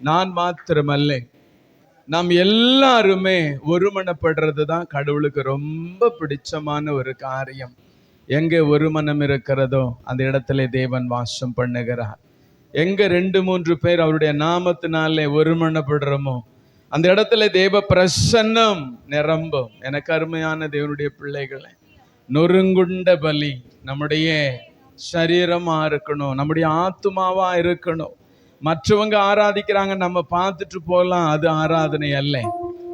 நான் மாத்திரமல்ல. நாம் எல்லாருமே ஒருமனப்படுறது தான் கடவுளுக்கு ரொம்ப பிடிச்சமான ஒரு காரியம். எங்கே ஒரு மனம் இருக்கிறதோ அந்த இடத்துல தேவன் வாசம் பண்ணுகிறார். எங்க ரெண்டு மூன்று பேர் அவருடைய நாமத்தினாலே ஒருமனப்படுறோமோ அந்த இடத்துல தேவ பிரசன்னம் நிரம்பும். எனக்கு அருமையான தேவனுடைய பிள்ளைகளை நொறுங்குண்ட பலி நம்முடைய சரீரமா இருக்கணும் நம்முடைய ஆத்துமாவா இருக்கணும். மற்றவங்க ஆராதிக்கிறாங்க நம்ம பார்த்துட்டு போகலாம் அது ஆராதனை அல்ல.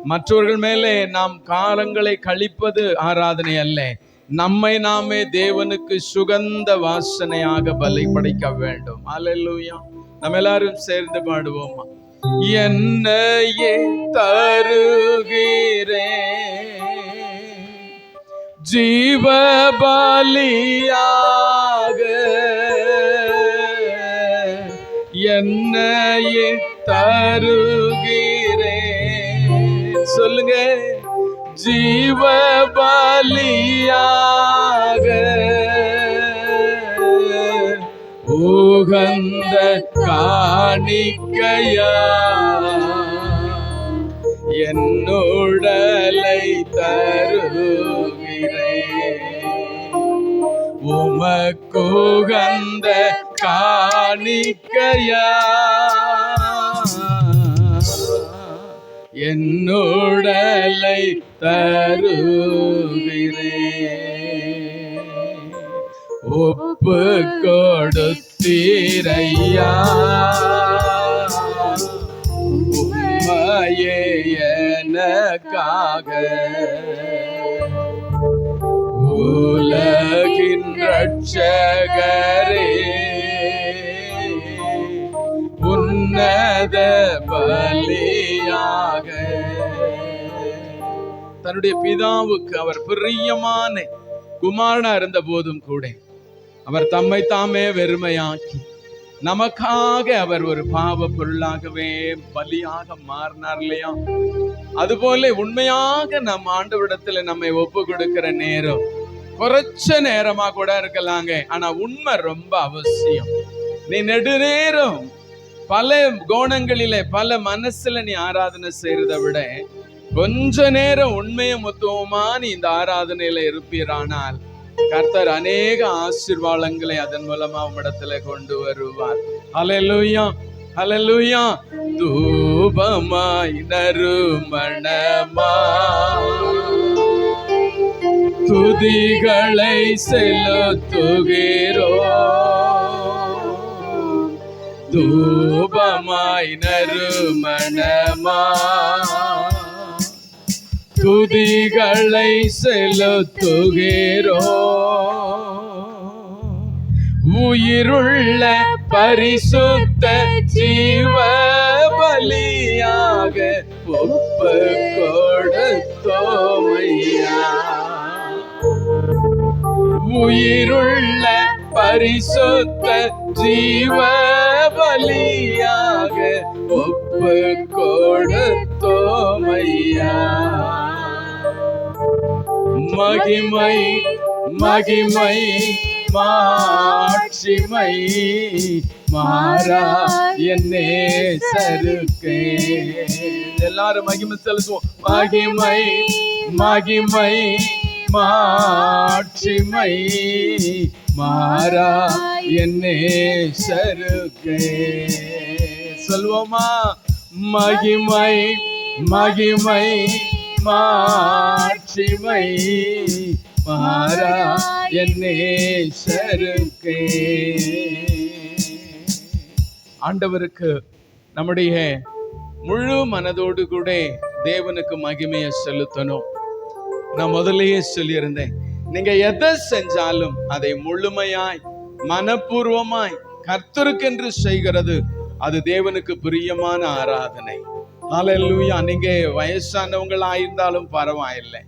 மற்றவர்கள் மேலே நாம் காலங்களை கழிப்பது ஆராதனை அல்ல. நம்மை நாமே தேவனுக்கு சுகந்த வாசனையாக பலை படைக்க வேண்டும். அல்லேலூயா நம்ம எல்லாரும் சேர்ந்து பாடுவோமா? என்னையே தருகிறே. ஜீவ பலியாக என்னையே தருகிறேன் சொல்லுங்க. ஜீவ பலியாக உகந்த காணிக்கையா. என்னுடலை தருகிறேன் உமக்குகந்த காணிக்கையா என்னோடலை தருகிறே. ஒப்பு கொடுத்தீரையா? உம்மையே எனக்காக. உலகின் ரட்சகரே உன்னத பலியாக. தன்னுடைய பிதாவுக்கு அவர் பிரியமான குமாரனா இருந்த போதும் கூட அவர் தம்மை தாமே வெறுமையாக்கி நமக்காக அவர் ஒரு பாவ பொருளாகவே பலியாக மாறினார் இல்லையா? அதுபோல உண்மையாக நம் ஆண்டவரிடத்துல நம்மை ஒப்பு கொடுக்கிற நேரம் குறைச்ச நேரமா கூட இருக்கலாங்க. ஆனா உண்மை ரொம்ப அவசியம். நீ நெடுநேரம் பல கோணங்களிலே பல மனசுல நீ ஆராதனை செய்யறத விட கொஞ்ச நேரம் உண்மையை மொத்தமா நீ இந்த ஆராதனையில இருப்பீரானால் கர்த்தர் அநேக ஆசீர்வாதங்களை அதன் மூலமா உம்மிடத்துல கொண்டு வருவார். அலலுயா அலலுயா தூபமாய் நறுமணமா. துதிகளை செலுத்துகிறோம். தூபமாய் நறுமணமா. துதிகளை செலுத்துகிறோ. உயிருள்ள பரிசுத்த ஜீவ பலியாக ஒப்பு கொடுத்தோமையா. உயிருள்ள பரிசுத்த ஜீவ பலியாக ஒப்பு கொடுத்தோமையா மகிமை மகிமை மாட்சிமை மாறா என்னே சருக்கே. எல்லாரும் மகிமை செலுத்துவோம். மகிமை மகிமை மாட்சிமை மாறா என்னே சருக்கே சொல்வோமா மகிமை மகிமை மாட்சிமை மாறா என்னே சருக்கே ஆண்டவருக்கு நம்முடைய முழு மனதோடு கூட தேவனுக்கு மகிமையை செலுத்தணும். நான் முதல்லயே சொல்லியிருந்தேன் நீங்க எதை செஞ்சாலும் அதை முழுமையாய் மனப்பூர்வமாய் கர்த்தருக்கென்று செய்கிறது அது தேவனுக்கு பிரியமான ஆராதனை. ஹalleluya நீங்க வயசானவங்களா இருந்தாலும் பரவாயில்லை.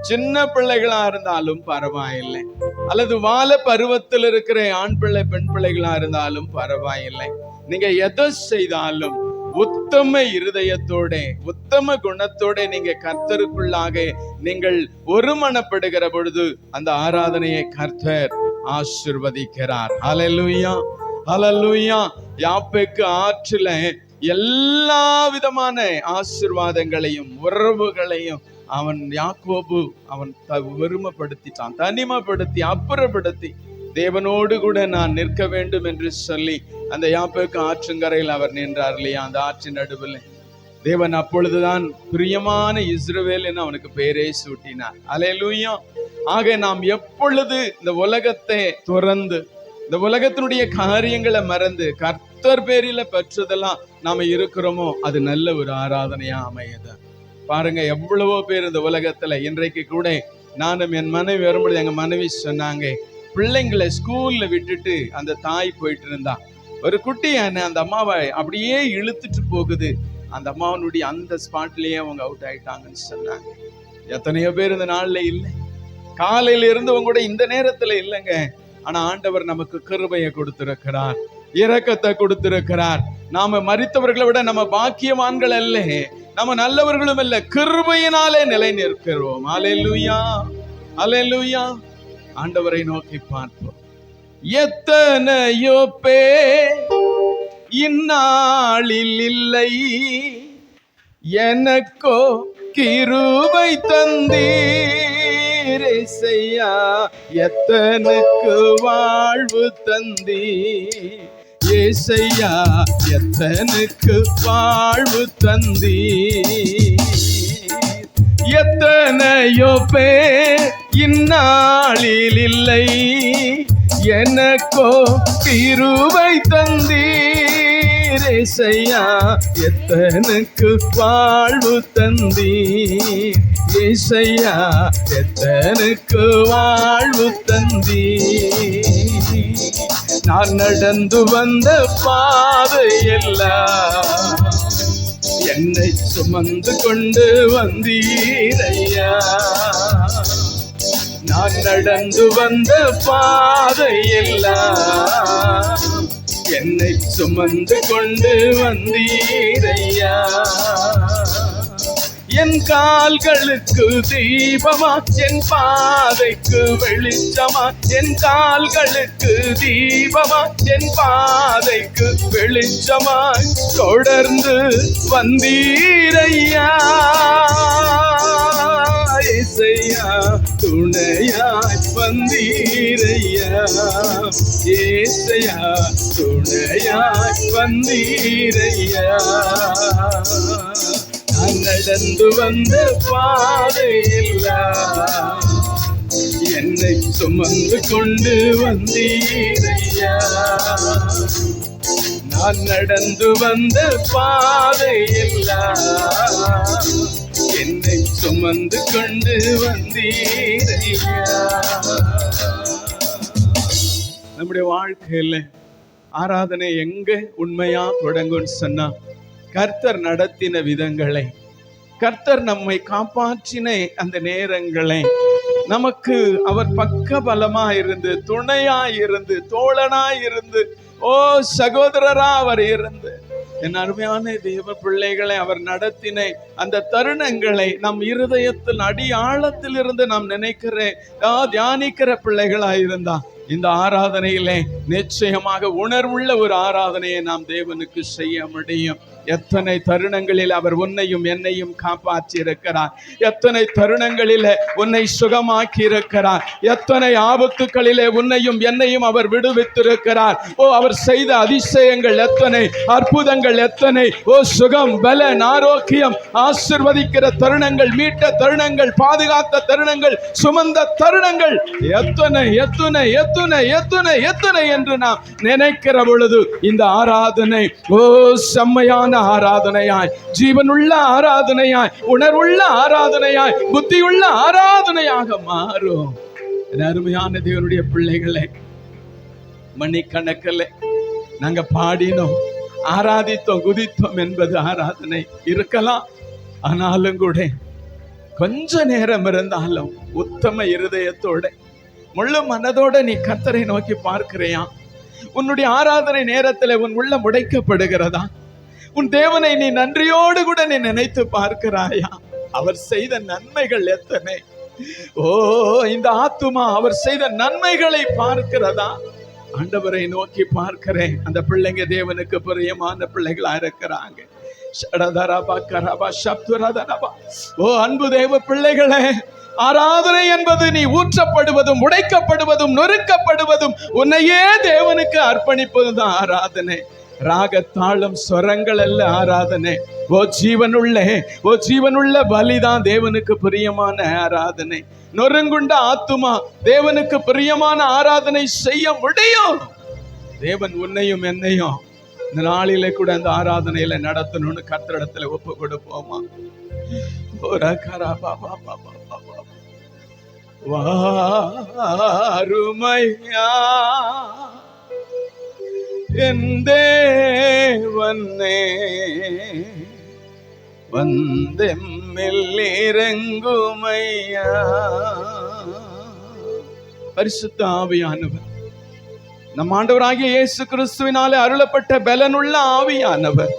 சின்ன பிள்ளைகளா இருந்தாலும் பரவாயில்லை. அல்லது வாழ பருவத்தில் இருக்கிற ஆண் பிள்ளை பெண் பிள்ளைகளா இருந்தாலும் பரவாயில்லை. நீங்க எதை செய்தாலும் உத்தம இருதயத்தோட உத்தம குணத்தோட நீங்க கர்த்தருக்குள்ளாக நீங்கள் ஒருமனப்படுகிற பொழுது அந்த ஆராதனையை கர்த்தர் ஆசிர்வதிக்கிறார். அலலுயா அலலுயா யாப்பேக்கு ஆற்றில எல்லா விதமான ஆசிர்வாதங்களையும் உறவுகளையும் அவன் யாக்கோபு அவன் த- வெறுமைப்படுத்திட்டான் தனிமைப்படுத்தி அப்புறப்படுத்தி தேவனோடு கூட நான் நிற்க வேண்டும் என்று சொல்லி அந்த யாப்பேக்கு ஆற்றங்கரையில் அவர் நின்றார் இல்லையா? அந்த ஆற்றின் நடுவில். தேவன் அப்பொழுதுதான் பிரியமான இஸ்ரவேல் என்று அவனுக்கு பேரே சூட்டினார். அலையலூயம் ஆக நாம் எப்பொழுது இந்த உலகத்தை துறந்து இந்த உலகத்தினுடைய காரியங்களை மறந்து கர்த்தர் பேரில பெற்றதெல்லாம் நாம இருக்கிறோமோ அது நல்ல ஒரு ஆராதனையா அமையுது. பாருங்க எவ்வளவோ பேர் இந்த உலகத்துல இன்றைக்கு கூட நானும் என் மனைவி வரும்பொழுது எங்க மனைவி சொன்னாங்க பிள்ளைங்களை ஸ்கூல்ல விட்டுட்டு அந்த தாய் போயிட்டு இருந்தான் ஒரு குட்டி யானை அந்த அம்மாவை அப்படியே இழுத்துட்டு போகுது. அந்த அம்மாவனுடைய அந்த ஸ்பாட்லயே அவங்க அவுட் ஆயிட்டாங்கன்னு சொன்னாங்க. எத்தனையோ பேர் இந்த நாள்ல இல்லை. காலையில இருந்தவங்க கூட இந்த நேரத்துல இல்லைங்க. ஆனா ஆண்டவர் நமக்கு கிருபையை கொடுத்திருக்கிறார். இரக்கத்தை கொடுத்திருக்கிறார். நாம மறித்தவர்களை விட நம்ம பாக்கியவான்கள் அல்ல. நம்ம நல்லவர்களும் அல்ல. கிருபையினாலே நிலை நிற்கிறோம் அலையலுயா அலையலுயா ஆண்டவரை நோக்கி பார்ப்போம். எத்தனையோ பே இந்நாளில் இல்லை. எனக்கோ கிருபை தந்தீர் இசையா. எத்தனுக்கு வாழ்வு தந்தீர் ஏசையா எத்தனுக்கு வாழ்வு தந்தீர். எத்தனையோ பேர் இந்நாளில் இல்லை. எனக்கோ திருவை தந்தீரேசையா எத்தனுக்கு வாழ்வு தந்தீர்? ஏசையா எத்தனுக்கு வாழ்வு தந்தீர்? நான் நடந்து வந்த பாதையெல்லாம் என்னை சுமந்து கொண்டு வந்தீரையா நான் நடந்து வந்த பாதையெல்லாம் என்னை சுமந்து கொண்டு வந்தீரையா? என் கால்களுக்கு தீபமா என் பாதைக்கு வெளிச்சமா? என் கால்களுக்கு தீபமா என் பாதைக்கு வெளிச்சமா? தொடர்ந்து வந்தீரையா? துணையாய் இசையா துணையாய் வந்தீரையா. ஏசையா துணையாய் வந்தீரையா. நான் நடந்து வந்த பாதையில்லா என்னை சுமந்து கொண்டு வந்தீரையா. நான் நடந்து வந்த பாதையில்லா என்னை சுமந்து கொண்டு வந்தீரையா நம்முடைய வாழ்க்கையில் ஆராதனை எங்க உண்மையா தொடங்கும்னு சொன்னா கர்த்தர் நடத்தின விதங்களை கர்த்தர் நம்மை காப்பாற்றின அந்த நேரங்களை நமக்கு அவர் பக்க பலமா இருந்து துணையா இருந்து தோழனா இருந்து ஓ சகோதரரா அவர் இருந்து என் அருமையான தேவ பிள்ளைகளை அவர் நடத்தின அந்த தருணங்களை நம் இருதயத்தில் அடி ஆழத்தில் இருந்து நாம் நினைக்கிற தியானிக்கிற பிள்ளைகளாக இருந்தா இந்த ஆராதனையிலே நிச்சயமாக உணர்வுள்ள ஒரு ஆராதனையை நாம் தேவனுக்கு செய்ய முடியும். எத்தனை தருணங்களில் அவர் உன்னையும் என்னையும் காப்பாற்றி இருக்கிறார் எத்தனை தருணங்களிலே உன்னை சுகமாக்கி இருக்கிறார் எத்தனை ஆபத்துக்களிலே உன்னையும் என்னையும் அவர் விடுவித்திருக்கிறார்? ஓ அவர் செய்த அதிசயங்கள் எத்தனை அற்புதங்கள் எத்தனை. ஓ சுகம் பலன் ஆரோக்கியம் ஆசிர்வதிக்கிற தருணங்கள் மீட்ட தருணங்கள் பாதுகாத்த தருணங்கள் சுமந்த தருணங்கள். எத்தனை எத்தனை எத்தனை எத்தனை எத்தனை என்று நாம் நினைக்கிற பொழுது இந்த ஆராதனை ஓ செம்மையான ஆராதனையாய் ஜீவனுள்ள ஆராதனையாய் உணர்வுள்ள ஆராதனையாய் புத்தியுள்ள ஆராதனையாக மாறும். அருமையான தேவனுடைய பிள்ளைகளே மணிக்கணக்கில் நாங்க பாடினோம் ஆராதித்தோம் குதித்தோம் என்பது ஆராதனை இருக்கலாம். ஆனாலும் கூட கொஞ்ச நேரம் இருந்தாலும் உத்தம இருதயத்தோட முழு மனதோட நீ கத்தரை நோக்கி பார்க்கிறியா? உன்னுடைய ஆராதனை நேரத்துல உன் உள்ளம் உடைக்கப்படுகிறதா? உன் தேவனை நீ நன்றியோடு கூட நீ நினைத்து பார்க்கிறாயா? அவர் செய்த நன்மைகள் எத்தனை? ஓ இந்த ஆத்துமா அவர் செய்த நன்மைகளை பார்க்கிறதா? ஆண்டவரை நோக்கி பார்க்கிறேன். அந்த பிள்ளைங்க தேவனுக்கு பிரியமான பிள்ளைகளா இருக்கிறாங்க. ஓ அன்பு தேவ பிள்ளைகளே ஆராதனை என்பது நீ ஊற்றப்படுவதும் உடைக்கப்படுவதும் நொறுக்கப்படுவதும் உன்னையே தேவனுக்கு அர்ப்பணிப்பதுதான் தான் ஆராதனை ராகத்தாளம் சொரங்கள் அல்ல ஆராதனை. ஓ ஜீவனுள்ள ஓ ஜீவனுள்ள பலிதான் தேவனுக்கு பிரியமான ஆராதனை. நொறுங்குண்ட ஆத்துமா தேவனுக்கு பிரியமான ஆராதனை செய்ய முடியும். தேவன் உன்னையும் என்னையும் இந்த நாளிலே கூட அந்த ஆராதனையில நடத்தணும்னு கத்திரிடத்துல ஒப்பு கொடுப்போமா? ஒரு பாபா பாபா பாபா வாருமையா. என் தேவனே வந்தெம்மில் இறங்குமையா? பரிசுத்த ஆவியானவர் நம் ஆண்டவராகிய இயேசு கிறிஸ்துவினாலே அருளப்பட்ட பலனுள்ள ஆவியானவர்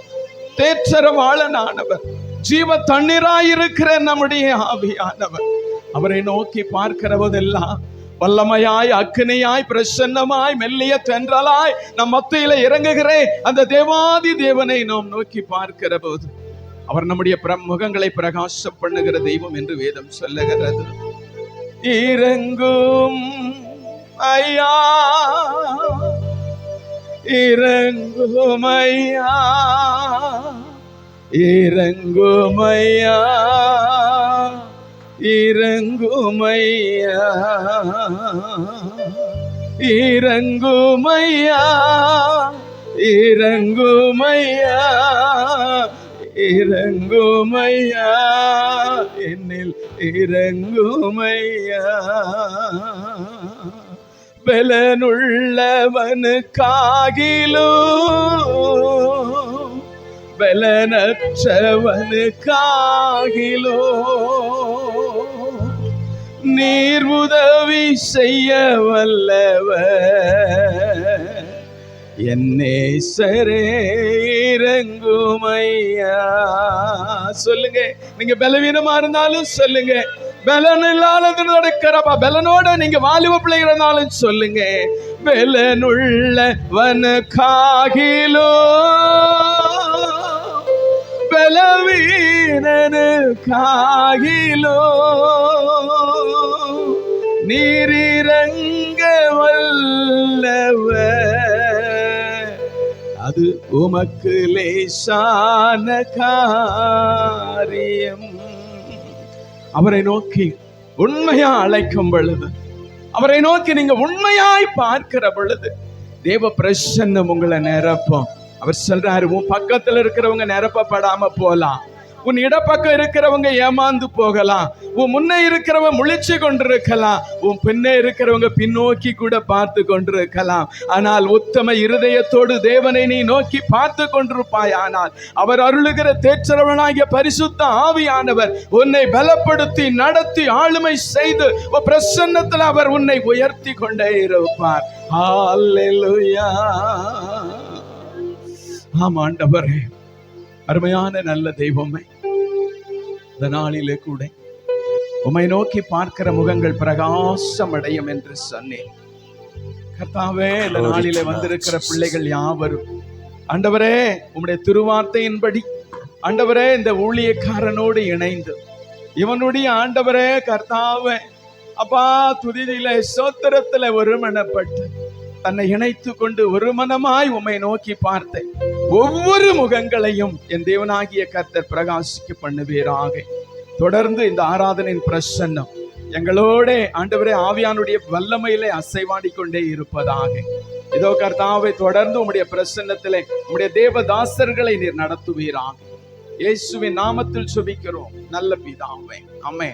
தேற்றரவாளனானவர் ஜீவ தண்ணீராயிருக்கிற நம்முடைய ஆவியானவர். அவரை நோக்கி பார்க்கிறவதெல்லாம் வல்லமையாய் அக்கினியாய் பிரசன்னமாய் மெல்லிய தென்றலாய் நம் மத்தியில இறங்குகிறே அந்த தேவாதி தேவனை நாம் நோக்கி பார்க்கிற போது அவர் நம்முடைய முகங்களை பிரகாசம் பண்ணுகிற தெய்வம் என்று வேதம் சொல்லுகிறது. இறங்கும் ஐயா இறங்கும் ஐயா இறங்கும் ஐயா. இறங்குமையா. இறங்குமையா. இறங்குமையா. இறங்குமையா. என்னில் இறங்குமையா. பலனுள்ளவனுக்காகிலோ. பலனற்றவனுக்காகிலோ. நீர் உதவி செய்ய வல்லவர். என்னேசரே இறங்குமையா? சொல்லுங்க. நீங்க பலவீனமா இருந்தாலும் சொல்லுங்க. பலன் இல்லாதது நடக்கிறப்பா பலனோட நீங்க வாலிப பிள்ளைகள் இருந்தாலும் சொல்லுங்க. பலனுள்ள காகிலோ பலவீனனுக்காகிலோ? நீரிறங்க வல்லவ அது உமக்கு லேசான காரியம். அவரை நோக்கி உண்மையா அழைக்கும் பொழுது அவரை நோக்கி நீங்க உண்மையாய் பார்க்கிற பொழுது தேவ பிரசன்னம் உங்களை நிரப்பும். அவர் சொல்றாரு உன் பக்கத்துல இருக்கிறவங்க நிரப்பப்படாம போலாம். உன் இடப்பக்கம் இருக்கிறவங்க ஏமாந்து போகலாம். உன் முன்னே இருக்கிறவங்க முழிச்சு கொண்டிருக்கலாம். உன் பின்னே இருக்கிறவங்க பின்னோக்கி கூட பார்த்து கொண்டிருக்கலாம். ஆனால் உத்தம இருதயத்தோடு தேவனை நீ நோக்கி பார்த்து கொண்டிருப்பாய். ஆனால் அவர் அருளுகிற தேச்சரவனாகிய பரிசுத்த ஆவியானவர் உன்னை பலப்படுத்தி நடத்தி ஆளுமை செய்து உன் பிரசன்னத்தில் அவர் உன்னை உயர்த்தி கொண்டே இருப்பார். ஆமாண்டவரே. அருமையான நல்ல தெய்வமே இந்த நாளிலே கூட உம்மை நோக்கி பார்க்கிற முகங்கள் பிரகாசம் அடையும் என்று சொன்னேன். கர்த்தாவே இந்த நாளிலே வந்திருக்கிற பிள்ளைகள் யாவரும் ஆண்டவரே உம்முடைய திருவார்த்தையின்படி ஆண்டவரே இந்த ஊழியக்காரனோடு இணைந்து இவனுடைய ஆண்டவரே கர்த்தாவே அப்பா துதிதியில சோத்திரத்துல ஒருமனப்பட்டு தன்னை இணைத்து கொண்டு ஒரு மனமாய் உம்மை நோக்கி பார்த்தேன். ஒவ்வொரு முகங்களையும் என் தேவனாகிய கர்த்தர் பிரகாசிக்க பண்ணுவீராக. தொடர்ந்து இந்த ஆராதனையின் பிரசன்னம் எங்களோட ஆண்டவரே ஆவியானுடைய வல்லமையிலே அசைவாடி கொண்டே இருப்பதாக. இதோ கர்த்தாவை தொடர்ந்து உம்முடைய பிரசன்னத்திலே உம்முடைய தேவதாசர்களை நீர் நடத்துவீராக. இயேசுவின் நாமத்தில் சுபிக்கிறோம். நல்ல பிதாவே. அம்மே